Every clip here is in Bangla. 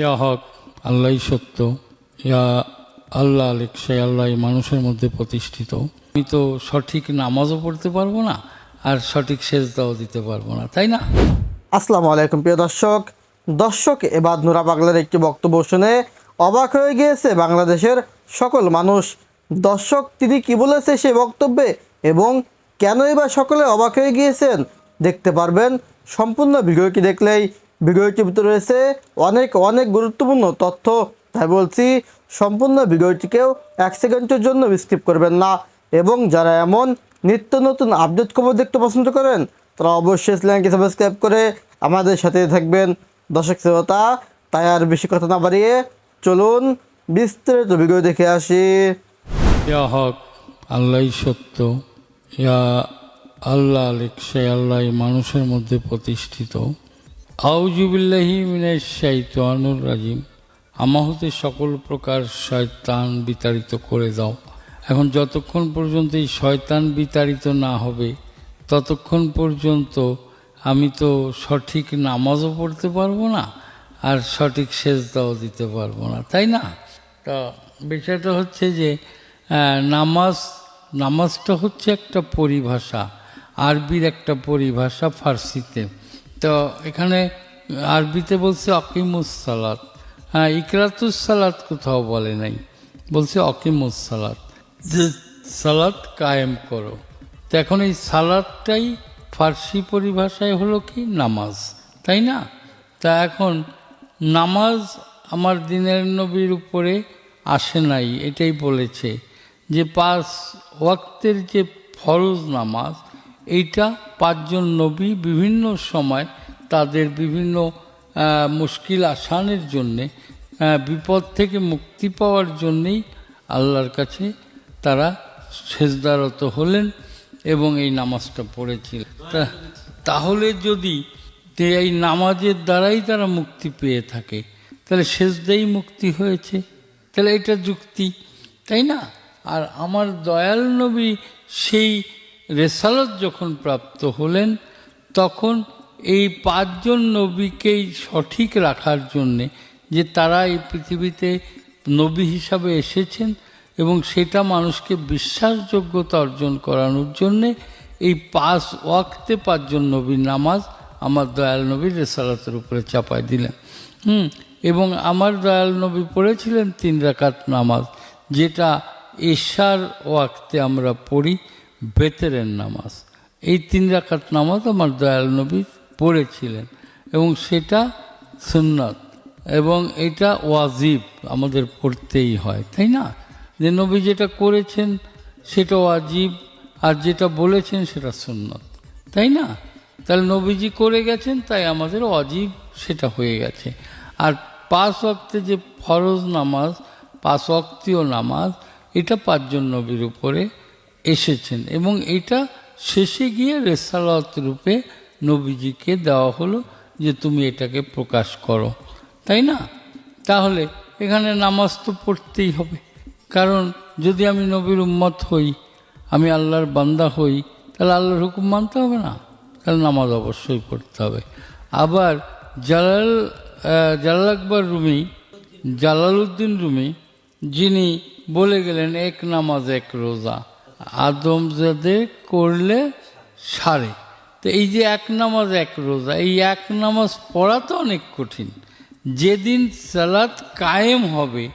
ইয়া হক আল্লাহ সত্য। ইয়া আল্লাহ আলেক সে আল্লাহ মানুষের মধ্যে প্রতিষ্ঠিত। আমি তো সঠিক নামাজও পড়তে পারব না, আর সঠিক সেজদাও দিতে পারব না, তাই না? আসসালামু আলাইকুম, প্রিয় দর্শক। দর্শক, এবাদ নুরা বাংলার একটি বক্তব্য শুনে অবাক হয়ে গিয়েছে বাংলাদেশের সকল মানুষ। দর্শক, তিনি কি বলেছে সে বক্তব্যে? এবং কেন এবার সকলে অবাক হয়ে গিয়েছেন? দেখতে পারবেন, সম্পূর্ণ ভিডিওটি দেখলেই ভিডিওটির ভিতরে রয়েছে অনেক অনেক গুরুত্বপূর্ণ তথ্য। তাই বলছি, সম্পূর্ণ ভিডিওটিকেও এক সেকেন্ডের জন্য স্কিপ করবেন না। এবং যারা এমন নিত্য নতুন আপডেট খবর দেখতে পছন্দ করেন, তারা অবশ্যই চ্যানেলকে সাবস্ক্রাইব করে আমাদের সাথে থাকবেন। দর্শক শ্রোতা, তাই আর বেশি কথা না বাড়িয়ে চলুন বিস্তারিত ভিডিও দেখে আসি। ইয়া হক আল্লাহ সত্য। ইয়া আল্লাহ সে আল্লাহ মানুষের মধ্যে প্রতিষ্ঠিত। আউজুবিল্লাহি রাজিম। আমা হতে সকল প্রকার শয়তান বিতাড়িত করে দাও। এখন যতক্ষণ পর্যন্ত এই শয়তান বিতাড়িত না হবে, ততক্ষণ পর্যন্ত আমি তো সঠিক নামাজও পড়তে পারব না, আর সঠিক সেজদাও দিতে পারব না, তাই না? তা বিষয়টা হচ্ছে যে নামাজ, নামাজটা হচ্ছে একটা পরিভাষা, আরবির একটা পরিভাষা ফার্সিতে। তো এখানে আরবিতে বলছে অকিমুস সালাত হ্যাঁ ইকরাতুস সালাত কোথাও বলে নাই। বলছে অকিমুস সালাত যে সালাত কায়েম করো। তো এখন এই সালাদটাই ফার্সি পরিভাষায় হলো কি? নামাজ। তাই না? তা এখন নামাজ আমার দিনের নবীর উপরে আসে নাই, এটাই বলেছে। যে পাঁচ ওয়াক্তের যে ফরজ নামাজ এইটা পাঁচজন নবী বিভিন্ন সময় তাদের বিভিন্ন মুশকিল আসানের জন্যে বিপদ থেকে মুক্তি পাওয়ার জন্যেই আল্লাহর কাছে তারা সেজদারত হলেন এবং এই নামাজটা পড়েছিলেন। তা- তাহলে যদি এই নামাজের দ্বারাই তারা মুক্তি পেয়ে থাকে, তাহলে সেজদাই মুক্তি হয়েছে। তাহলে এটা যুক্তি, তাই না? আর আমার দয়াল নবী সেই রেসালত যখন প্রাপ্ত হলেন, তখন এই পাঁচজন নবীকেই সঠিক রাখার জন্যে যে তারা এই পৃথিবীতে নবী হিসাবে এসেছেন এবং সেটা মানুষকে বিশ্বাসযোগ্যতা অর্জন করানোর জন্যে এই পাঁচ ওয়াক্তে পাঁচজন নবীর নামাজ আমার দয়াল নবীর রেসালাতের উপরে চাপায় দিলেন। হুম, এবং আমার দয়াল নবী পড়েছিলেন তিন রাকাত নামাজ, যেটা এশার ওয়াক্তে আমরা পড়ি। বেতেরের নামাজ। এই তিন রাকাত নামাজ আমার দয়াল নবী পড়েছিলেন এবং সেটা সুন্নত এবং এটা ওয়াজিব আমাদের পড়তেই হয়, তাই না? যে নবী যেটা করেছেন সেটা ওয়াজিব আর যেটা বলেছেন সেটা সুন্নত, তাই না? তাহলে নবীজি করে গেছেন, তাই আমাদের অজীব সেটা হয়ে গেছে। আর পাঁচ ওয়াক্তে যে ফরজ নামাজ, পাঁচ ওয়াক্তীয় নামাজ, এটা পাঁচজন নবীর উপরে এসেছেন এবং এটা শেষে গিয়ে রেসালত রূপে নবীজিকে দেওয়া হলো যে তুমি এটাকে প্রকাশ করো। তাই না? তাহলে এখানে নামাজ তো পড়তেই হবে। কারণ যদি আমি নবীর উম্মত হই, আমি আল্লাহর বান্দা হই, তাহলে আল্লাহর হুকুম মানতে হবে না? তাহলে নামাজ অবশ্যই পড়তে হবে। আবার Jalal Jalal Akbar Rumi, Jalaluddin Rumi, যিনি বলে গেলেন, এক নামাজ, এক রোজা। আদমজাদে করলে সারে। তো এই যে এক নামাজ, এক রোজা, এই এক নামাজ পড়া তো অনেক কঠিন। যেদিন সালাত কায়েম হবে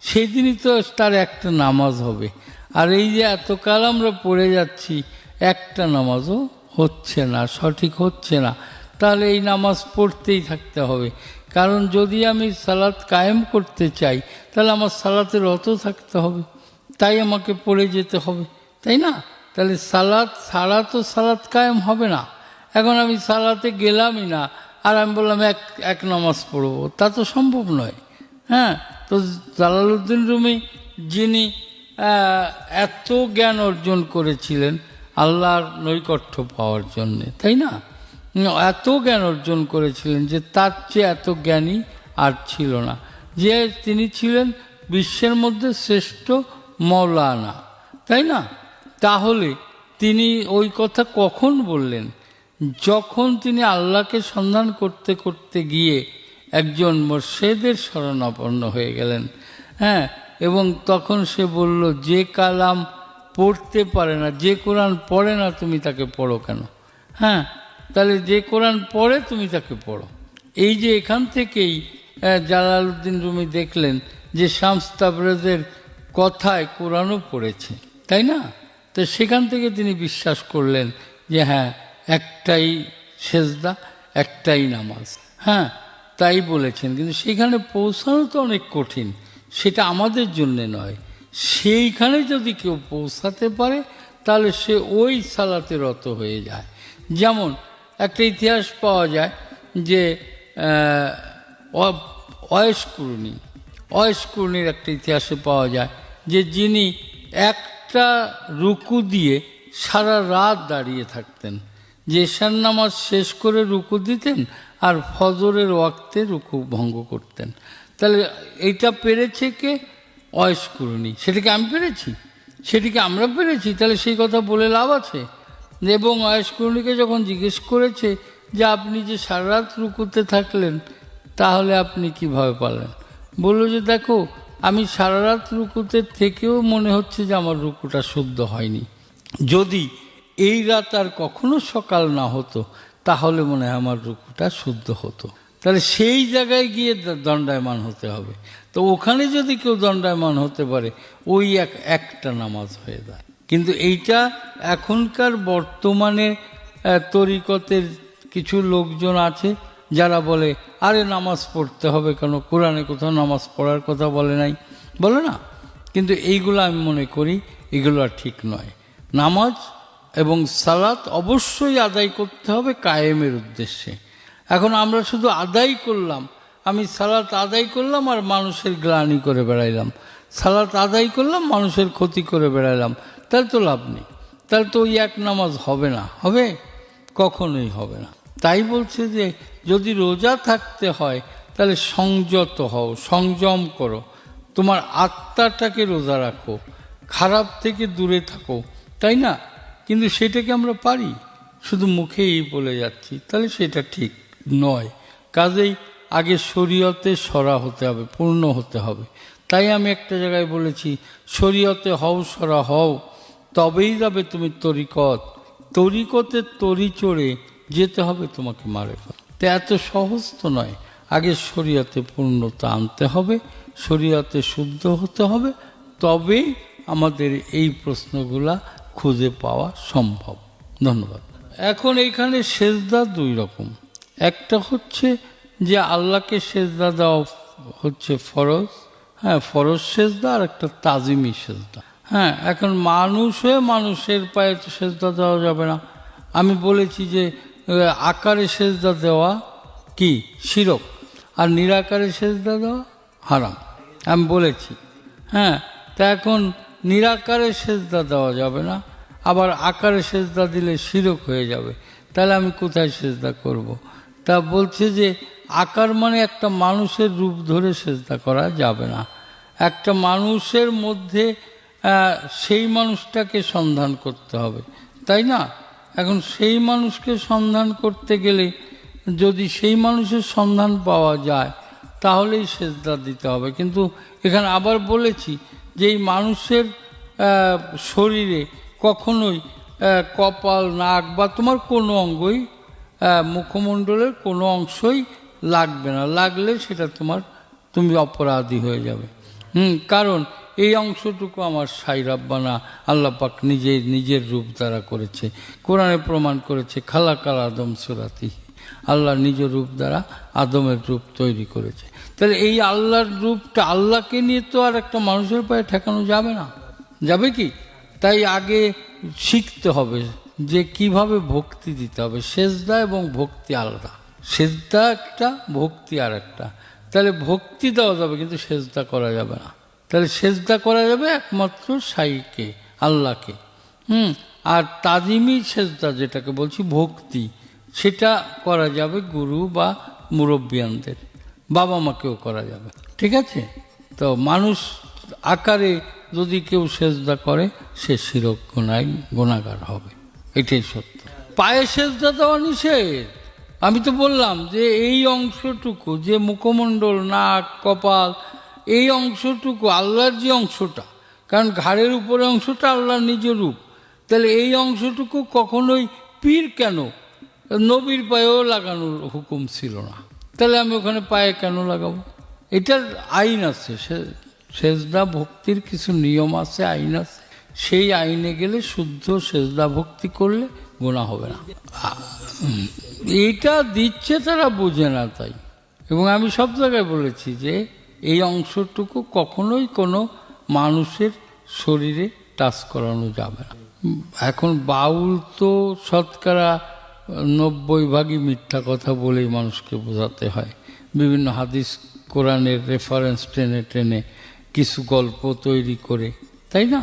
সেই দিনই তো তার একটা নামাজ হবে। আর এই যে এতকাল আমরা পড়ে যাচ্ছি, একটা নামাজও হচ্ছে না, সঠিক হচ্ছে না। তাহলে এই নামাজ পড়তেই থাকতে হবে। কারণ যদি আমি সালাত কায়েম করতে চাই, তাহলে আমার সালাতের রত থাকতে হবে। তাই আমাকে পড়ে যেতে হবে। তাই না? তাহলে সালাত ছাড়া তো সালাত কায়েম হবে না। এখন আমি সালাতে গেলামই না, আর আমি বললাম এক এক নামাজ পড়ব, তা তো সম্ভব নয়। হ্যাঁ তো জালালউদ্দিন রুমি যিনি এত জ্ঞান অর্জন করেছিলেন আল্লাহর নৈকট্য পাওয়ার জন্যে, তাই না? এত জ্ঞান অর্জন করেছিলেন যে তার চেয়ে এত জ্ঞানী আর ছিল না। যে তিনি ছিলেন বিশ্বের মধ্যে শ্রেষ্ঠ মৌলানা, তাই না? তাহলে তিনি ওই কথা কখন বললেন? যখন তিনি আল্লাহকে সন্ধান করতে করতে গিয়ে একজন মোর্শেদের শরণাপন্ন হয়ে গেলেন হ্যাঁ এবং তখন সে বলল, যে কালাম পড়তে পারে না, যে কোরআন পড়ে না, তুমি তাকে পড়ো কেন? হ্যাঁ তাহলে যে কোরআন পড়ে, তুমি তাকে পড়ো। এই যে এখান থেকেই জালালউদ্দিন রুমি দেখলেন যে শামস কথায় কোরআনও পড়েছে, তাই না? তো সেখান থেকে তিনি বিশ্বাস করলেন যে হ্যাঁ একটাই সেজদা, একটাই নামাজ। হ্যাঁ তাই বলেছেন। কিন্তু সেখানে পৌঁছানো তো অনেক কঠিন। সেটা আমাদের জন্যে নয়। সেইখানে যদি কেউ পৌঁছাতে পারে, তাহলে সে ওই সালাতে রত হয়ে যায়। যেমন একটা ইতিহাস পাওয়া যায় যে অয়স্কুরণী, অয়স্কুরণীর একটা ইতিহাসে পাওয়া যায় যে যিনি একটা রুকু দিয়ে সারা রাত দাঁড়িয়ে থাকতেন। যে নামাজ শেষ করে রুকু দিতেন আর ফজরের ওয়াক্তে রুকু ভঙ্গ করতেন। তাহলে এইটা পেরেছে কে? অয়স্কুরণী সেটাকে আমি পেরেছি? সেটিকে আমরা পেরেছি? তাহলে সেই কথা বলে লাভ আছে? এবং অয়স্কুরণীকে যখন জিজ্ঞেস করেছে যে আপনি যে সারা রাত রুকুতে থাকলেন, তাহলে আপনি কীভাবে পারলেন? বলল যে দেখো আমি সারা রাত রুকুতে থেকেও মনে হচ্ছে যে আমার রুকুটা শুদ্ধ হয়নি। যদি এই রাত আর কখনো সকাল না হতো, তাহলে মনে হয় আমার রুকুটা শুদ্ধ হতো। তাহলে সেই জায়গায় গিয়ে দণ্ডায়মান হতে হবে। তো ওখানে যদি কেউ দণ্ডায়মান হতে পারে, ওই এক, একটা নামাজ হয়ে যায়। কিন্তু এইটা এখনকার বর্তমানে তরিকতের কিছু লোকজন আছে যারা বলে, আরে নামাজ পড়তে হবে কেন? কোরআনে কোথাও নামাজ পড়ার কথা বলে নাই। বলে না। কিন্তু এইগুলো আমি মনে করি, এগুলো আর ঠিক নয়। নামাজ এবং সালাত অবশ্যই আদায় করতে হবে কায়েমের উদ্দেশ্যে। এখন আমরা শুধু আদায় করলাম। আমি সালাত আদায় করলাম আর মানুষের গ্লানি করে বেড়াইলাম। সালাত আদায় করলাম, মানুষের ক্ষতি করে বেড়াইলাম। তাহলে তো লাভ নেই। তাহলে তো ওই এক নামাজ হবে না। হবে? কখনোই হবে না। তাই বলছে যে যদি রোজা থাকতে হয়, তাহলে সংযত হও, সংযম করো। তোমার আত্মাটাকে রোজা রাখো, খারাপ থেকে দূরে থাকো, তাই না? কিন্তু সেটাকে আমরা পারি। শুধু মুখেই বলে যাচ্ছি, তাহলে সেটা ঠিক নয়। কাজেই আগে শরীয়তে সরা হতে হবে, পূর্ণ হতে হবে। তাই আমি একটা জায়গায় বলেছি, শরীয়তে হও, সরা হও, তবেই যাবে তুমি তরিকত। তরিকতে তরি চড়ে যেতে হবে তোমাকে মারে তো এত সহজ তো নয়। আগে শরীয়তে পূর্ণতা আনতে হবে, শরীয়তে শুদ্ধ হতে হবে, তবেই আমাদের এই প্রশ্নগুলা খুঁজে পাওয়া সম্ভব। ধন্যবাদ। এখন এইখানে সেজদা দুই রকম। একটা হচ্ছে যে আল্লাহকে সেজদা দেওয়া হচ্ছে ফরজ হ্যাঁ ফরজ সেজদা, আর একটা তাজিমি সেজদা। হ্যাঁ এখন মানুষ হয়ে মানুষের পায়ে তো সেজদা দেওয়া যাবে না। আমি বলেছি যে আকারে সেজদা দেওয়া কি? শিরক। আর নিরাকারে সেজদা দেওয়া হারাম। আমি বলেছি। হ্যাঁ তা এখন নিরাকারে সেজদা দেওয়া যাবে না, আবার আকারে সেজদা দিলে শিরক হয়ে যাবে। তাহলে আমি কোথায় সেজদা করব। তা বলছে যে আকার মানে একটা মানুষের রূপ ধরে সেজদা করা যাবে না। একটা মানুষের মধ্যে সেই মানুষটাকে সন্ধান করতে হবে। তাই না? এখন সেই মানুষকে সন্ধান করতে গেলে যদি সেই মানুষের সন্ধান পাওয়া যায়, তাহলেই সেজদা দিতে হবে। কিন্তু এখানে আবার বলেছি যে এই মানুষের শরীরে কখনোই কপাল, নাক বা তোমার কোনো অঙ্গই মুখমণ্ডলের কোনো অংশই লাগবে না। লাগলে সেটা তোমার, তুমি অপরাধী হয়ে যাবে। হুম, কারণ এই অংশটুকু আমার সাই রাব্বানা আল্লাহ পাক নিজে নিজের রূপ দ্বারা করেছে। কোরআনে প্রমাণ করেছে, খালাকাল আদম সুরাতি। আল্লাহ নিজ রূপ দ্বারা আদমের রূপ তৈরি করেছে। তাহলে এই আল্লাহর রূপটা আল্লাহকে নিয়ে তো আর একটা মানুষের পায়ে ঠেকানো যাবে না। যাবে কি? তাই আগে শিখতে হবে যে কীভাবে ভক্তি দিতে হবে। সেজদা এবং ভক্তি আলাদা। সেজদা একটা, ভক্তি আর একটা তাহলে ভক্তি দেওয়া যাবে, কিন্তু সেজদা করা যাবে না। তাহলে সেজদা করা যাবে একমাত্র সাইকে, আল্লাহকে। হুম, আর তাজিমি সেজদা যেটাকে বলছি, ভক্তি, সেটা করা যাবে গুরু বা মুরব্বিয়ানদের, বাবা মাকেও করা যাবে। ঠিক আছে? তো মানুষ আকারে যদি কেউ সেজদা করে, সে শিরক গোনায় গোনাগার হবে। এটাই সত্য। পায়ে সেজদা দেওয়া নিষেধ। আমি তো বললাম যে এই অংশটুকু যে মুখমণ্ডল, নাক, কপাল এই অংশটুকু আল্লাহর যে অংশটা, কারণ ঘাড়ের উপরে অংশটা আল্লাহর নিজ রূপ। তাহলে এই অংশটুকু কখনোই পীর কেন? নবীর পায়েও লাগানোর হুকুম ছিল না। তাহলে আমি ওখানে পায়ে কেন লাগাবো? এটার আইন আছে সেজদা ভক্তির কিছু নিয়ম আছে, আইন আছে। সেই আইনে গেলে শুদ্ধ সেজদা ভক্তি করলে গোনা হবে না। এটা দিচ্ছে তারা বোঝে না তাই। এবং আমি সব জায়গায় বলেছি যে এই অংশটুকু কখনোই কোনো মানুষের শরীরে টাচ করানো যাবে না। এখন বাউল তো শতকরা নব্বই ভাগই মিথ্যা কথা বলেই মানুষকে বোঝাতে হয়। বিভিন্ন হাদিস, কোরআনের রেফারেন্স টেনে টেনে কিছু গল্প তৈরি করে, তাই না?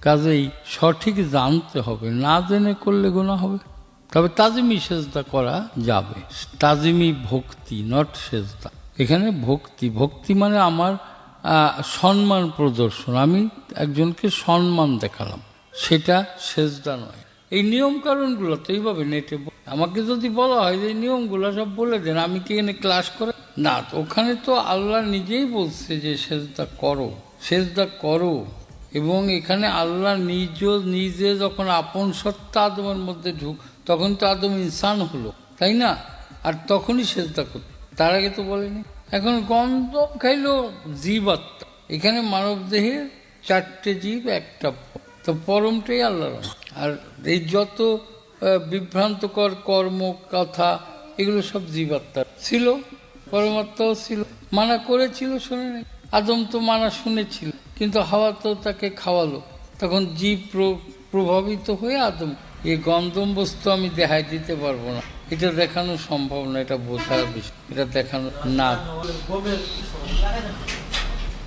কাজেই সঠিক জানতে হবে, না জেনে করলে গোনা হবে। তবে তাজিমি সেজদা করা যাবে। তাজিমি ভক্তি নট সেজদা। এখানে ভক্তি ভক্তি মানে আমার সম্মান প্রদর্শন। আমি একজনকে সম্মান দেখালাম। সেটা সেজদা নয়। এই নিয়ম কারণগুলো তো এইভাবে নেটে আমাকে যদি বলা হয় যে নিয়মগুলো সব বলে দেন, আমি কি এখানে ক্লাস করে? না ওখানে তো আল্লাহ নিজেই বলছে যে সেজদা করো সেজদা করো। এবং এখানে আল্লাহ নিজ, নিজে যখন আপন সত্তা আদমের মধ্যে ঢুক, তখন তো আদম ইনসান হলো, তাই না? আর তখনই সেজদা করত তার আগে তো বলেনি। এখন গন্ধ খাইলো জীব আত্মা এখানে মানব দেহের চারটে জীব, একটা তো পরমটাই আল্লাহ আর এই যত বিভ্রান্তকর কর্ম, কথা, এগুলো সব জীবাত্মার। ছিল, পরমাত্মাও ছিল। মানা করেছিল, শুনে নেই। আদম তো মানা শুনেছিল, কিন্তু হাওয়া তো তাকে খাওয়ালো। তখন জীব প্র- প্রভাবিত হয়ে আদম, এই গন্ধম বস্তু আমি দেখাই দিতে পারব না। এটা দেখানো সম্ভব না, এটা বোঝার বিষয়। এটা দেখানো না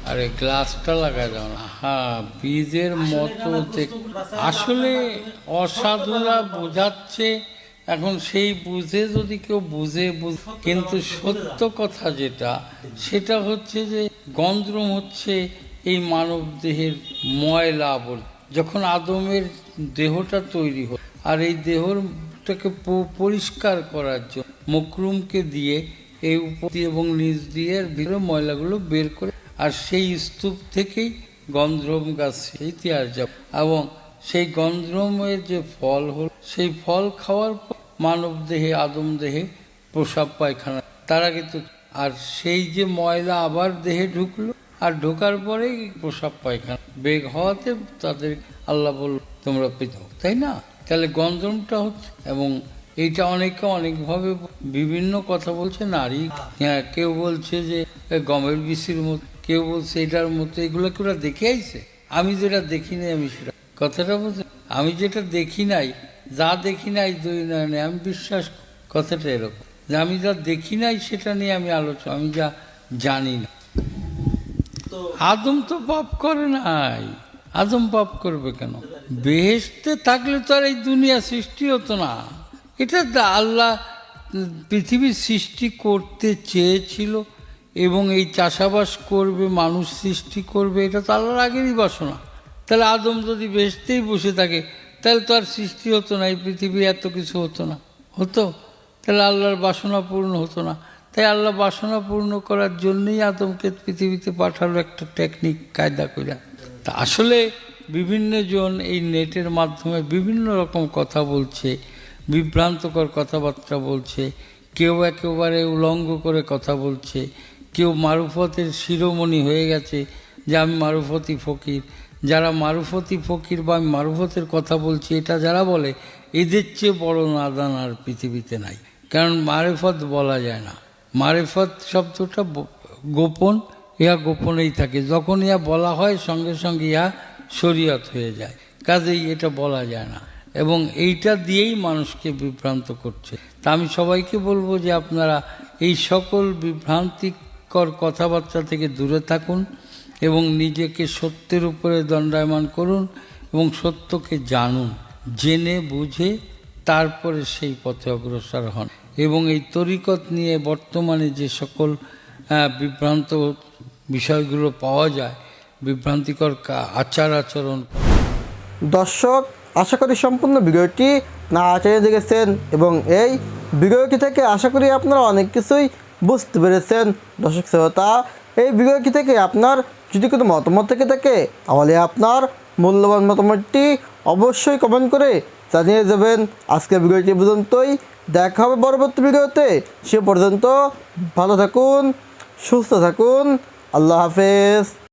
আরে গ্লাসটা লাগা যাও না। হ্যাঁ বীজের মতো আসলে অসাধুরা বোঝাচ্ছে, এখন সেই বুঝে যদি কেউ বুঝে কিন্তু সত্য কথা যেটা, সেটা হচ্ছে যে গন্দ্রম হচ্ছে এই মানব দেহের ময়লা আবর্জনা। যখন আদমের দেহটা তৈরি হয়, আর এই দেহটাকে প- পরিষ্কার করার জন্য মকরুমকে দিয়ে এই উপর এবং নিচ দিয়ে ভিতরে ময়লাগুলো বের করে আর সেই স্তূপ থেকেই গন্ধর্ম গাছ ইতিহাস যাব এবং সেই গন্ধর্মের যে ফল হল, সেই ফল খাওয়ার পর মানব দেহে আদম দেহে প্রসাব পায়খানা। তার আগে তো আর সেই যে ময়লা আবার দেহে ঢুকলো, আর ঢোকার পরেই প্রসাব পায়খানা। বেগ হওয়াতে তাদের আল্লাহ বলল, তোমরা পেতে তাই না? তাহলে গন্ধর্মটা হচ্ছে এবং এইটা অনেকে অনেকভাবে বিভিন্ন কথা বলছে নারী হ্যাঁ কেউ বলছে যে গমের বিসির মতো কেউ বলছে এটার মতো এগুলো কি ওরা দেখে আইছে? আমি যেটা দেখি নাই আমি সেটা কথাটা বলছে আমি যেটা দেখি নাই যা দেখি নাই দুই নয়নে আমি বিশ্বাস কথাটা এরকম। যে আমি যা দেখি নাই সেটা নিয়ে আমি আলোচনা আমি যা জানি না। আদম তো পাপ করে নাই। আদম পাপ করবে কেন? বেহেশতে থাকলে তো আর এই দুনিয়া সৃষ্টি হতো না। এটা আল্লাহ পৃথিবীর সৃষ্টি করতে চেয়েছিল এবং এই চাষাবাস করবে, মানুষ সৃষ্টি করবে, এটা তো আল্লাহর আগেরই বাসনা। তাহলে আদম যদি বেহেশতেই বসে থাকে, তাহলে তো আর সৃষ্টি হতো না, এই পৃথিবী এত কিছু হতো না। হতো? তাহলে আল্লাহর বাসনা পূর্ণ হতো না। তাই আল্লাহ বাসনা পূর্ণ করার জন্যই আদমকে পৃথিবীতে পাঠালো একটা টেকনিক কায়দা করে তা আসলে বিভিন্ন জন এই নেটের মাধ্যমে বিভিন্ন রকম কথা বলছে, বিভ্রান্তকর কথাবার্তা বলছে, কেউ একেবারে উলঙ্গ করে কথা বলছে, কেউ মারুফতের শিরোমণি হয়ে গেছে যে আমি মারুফতি ফকির, যারা মারুফতি ফকির বা আমি মারুফতের কথা বলছি, এটা যারা বলে, এদের চেয়ে বড় নাদান আর পৃথিবীতে নাই। কারণ মারেফত বলা যায় না। মারেফত শব্দটা গোপন, ইহা গোপনেই থাকে। যখন ইহা বলা হয়, সঙ্গে সঙ্গে ইহা শরীয়ত হয়ে যায়। কাজেই এটা বলা যায় না। এবং এইটা দিয়েই মানুষকে বিভ্রান্ত করছে। তা আমি সবাইকে বলব যে আপনারা এই সকল বিভ্রান্তিকর কথাবার্তা থেকে দূরে থাকুন এবং নিজেকে সত্যের উপরে দণ্ডায়মান করুন এবং সত্যকে জানুন, জেনে বুঝে তারপরে সেই পথে অগ্রসর হন। এবং এই তরিকত নিয়ে বর্তমানে যে সকল বিভ্রান্ত বিষয়গুলো পাওয়া যায় বিভ্রান্তিকর আচার আচরণ। দর্শক, আশা করি সম্পূর্ণ ভিডিওটি না আচারে দেখেছেন এবং এই ভিডিওটি থেকে আশা করি আপনারা অনেক কিছুই বুঝতে পেরেছেন। দর্শক শ্রোতা, এই ভিডিওটি থেকে আপনার যদি কোনো মতামত থেকে থাকে, তাহলে আপনার মূল্যবান মতামতটি অবশ্যই কমেন্ট করে জানিয়ে যাবেন। আজকের ভিডিওটি পর্যন্তই। দেখা হবে পরবর্তী ভিডিওতে। সে পর্যন্ত ভালো থাকুন, সুস্থ থাকুন। আল্লাহ হাফেজ।